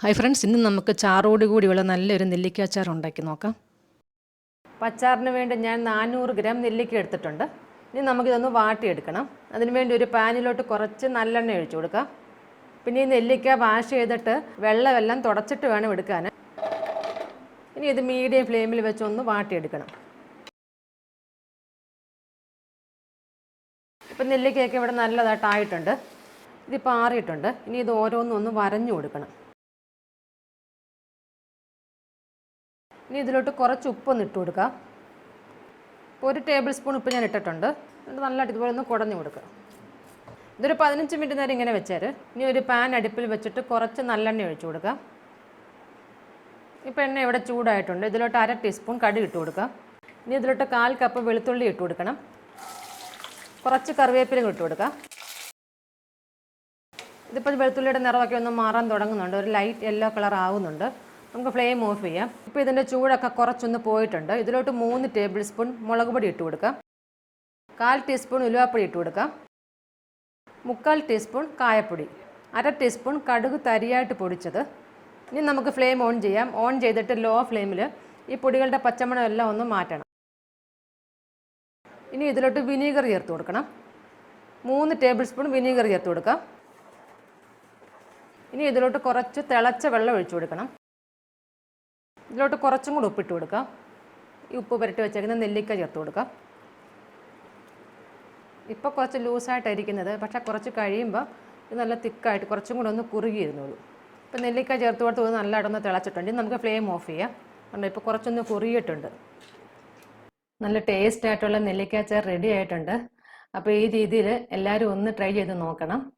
Hi friends ഇന്ന് നമുക്ക് ചാറോട് കൂടിയുള്ള നല്ലൊരു നെല്ലിക്ക അച്ചാർ ഉണ്ടാക്കി നോക്കാം. പച്ചാറിന് വേണ്ടി ഞാൻ നാനൂറ് ഗ്രാം നെല്ലിക്ക എടുത്തിട്ടുണ്ട്. ഇനി നമുക്കിതൊന്ന് വാട്ടിയെടുക്കണം. അതിന് വേണ്ടി ഒരു പാനിലോട്ട് കുറച്ച് നല്ലെണ്ണ ഒഴിച്ചു കൊടുക്കാം. പിന്നെ ഈ നെല്ലിക്ക വാഷ് ചെയ്തിട്ട് വെള്ളമെല്ലാം തുടച്ചിട്ട് വേണം എടുക്കാൻ. ഇനി ഇത് മീഡിയം ഫ്ലെയിമിൽ വെച്ചൊന്ന് വാട്ടിയെടുക്കണം. ഇപ്പം നെല്ലിക്കയൊക്കെ ഇവിടെ നല്ലതായിട്ടായിട്ടുണ്ട്. ഇതിപ്പോൾ ആറിയിട്ടുണ്ട്. ഇനി ഇത് ഓരോന്നും ഒന്ന് വരഞ്ഞു കൊടുക്കണം. ഇനി ഇതിലോട്ട് കുറച്ച് ഉപ്പൊന്ന് ഇട്ട് കൊടുക്കാം. ഇപ്പോൾ ഒരു ടേബിൾ സ്പൂൺ ഉപ്പ് ഞാൻ ഇട്ടിട്ടുണ്ട്. എന്നിട്ട് നല്ലതായിട്ട് ഇതുപോലെ ഒന്ന് കുടഞ്ഞു കൊടുക്കുക ഇതൊരു പതിനഞ്ച് മിനിറ്റ് നേരം ഇങ്ങനെ വെച്ചാൽ ഇനി ഒരു പാൻ അടുപ്പിൽ വെച്ചിട്ട് കുറച്ച് നല്ലെണ്ണ ഒഴിച്ചു കൊടുക്കാം. ഇപ്പോൾ എണ്ണ ഇവിടെ ചൂടായിട്ടുണ്ട്. ഇതിലോട്ട് അര ടീസ്പൂൺ കടുക് ഇട്ട് കൊടുക്കുക ഇനി ഇതിലോട്ട് കാൽ കപ്പ് വെളുത്തുള്ളി ഇട്ട് കൊടുക്കണം. കുറച്ച് കറിവേപ്പിലും ഇട്ട് കൊടുക്കുക ഇതിപ്പോൾ വെളുത്തുള്ളിയുടെ നിറമൊക്കെ ഒന്ന് മാറാൻ തുടങ്ങുന്നുണ്ട്. ഒരു ലൈറ്റ് യെല്ലോ കളർ ആവുന്നുണ്ട്. നമുക്ക് ഫ്ലെയിം ഓഫ് ചെയ്യാം. ഇപ്പോൾ ഇതിന്റെ ചൂടൊക്കെ കുറച്ചൊന്ന് പോയിട്ടുണ്ട്. ഇതിലോട്ട് മൂന്ന് ടേബിൾ സ്പൂൺ മുളക് പൊടി ഇട്ട് കൊടുക്കാം. കാൽ ടീസ്പൂൺ ഉലുവാപ്പൊടി ഇട്ട് കൊടുക്കാം. മുക്കാൽ ടീസ്പൂൺ കായപ്പൊടി. അര ടീസ്പൂൺ കടുക് തരിയായിട്ട് പൊടിച്ചത്. ഇനി നമുക്ക് ഫ്ലെയിം ഓൺ ചെയ്യാം. ഓൺ ചെയ്തിട്ട് ലോ ഫ്ലെയിമിൽ ഈ പൊടികളുടെ പച്ചമണം എല്ലാം ഒന്ന് മാറ്റണം. ഇനി ഇതിലോട്ട് വിനീഗർ ചേർത്ത് കൊടുക്കണം. മൂന്ന് ടേബിൾ സ്പൂൺ വിനീഗർ ചേർത്ത് കൊടുക്കാം. ഇനി ഇതിലോട്ട് കുറച്ച് തിളച്ച വെള്ളം ഒഴിച്ചു കൊടുക്കണം. ഇതിലോട്ട് കുറച്ചും കൂടി ഉപ്പിട്ട് കൊടുക്കാം. ഈ ഉപ്പ് പുരട്ടി വെച്ചേക്കുന്ന നെല്ലിക്ക ചേർത്ത് കൊടുക്കാം. ഇപ്പോൾ കുറച്ച് ലൂസായിട്ടായിരിക്കുന്നത്. പക്ഷേ കുറച്ച് കഴിയുമ്പോൾ ഇത് നല്ല തിക്കായിട്ട് കുറച്ചും കൂടെ ഒന്ന് കുറുകിയിരുന്നുള്ളൂ ഇപ്പോൾ നെല്ലിക്ക ചേർത്ത് കൊടുത്ത് നല്ലതായിട്ടൊന്ന് തിളച്ചിട്ടുണ്ട്. നമുക്ക് ഫ്ലെയിം ഓഫ് ചെയ്യാം. കാരണം ഇപ്പോൾ കുറച്ചൊന്ന് കുറുകിയിട്ടുണ്ട്. നല്ല ടേസ്റ്റ് ആയിട്ടുള്ള നെല്ലിക്ക റെഡി ആയിട്ടുണ്ട്. അപ്പോൾ ഈ രീതിയിൽ എല്ലാവരും ഒന്ന് ട്രൈ ചെയ്ത് നോക്കണം.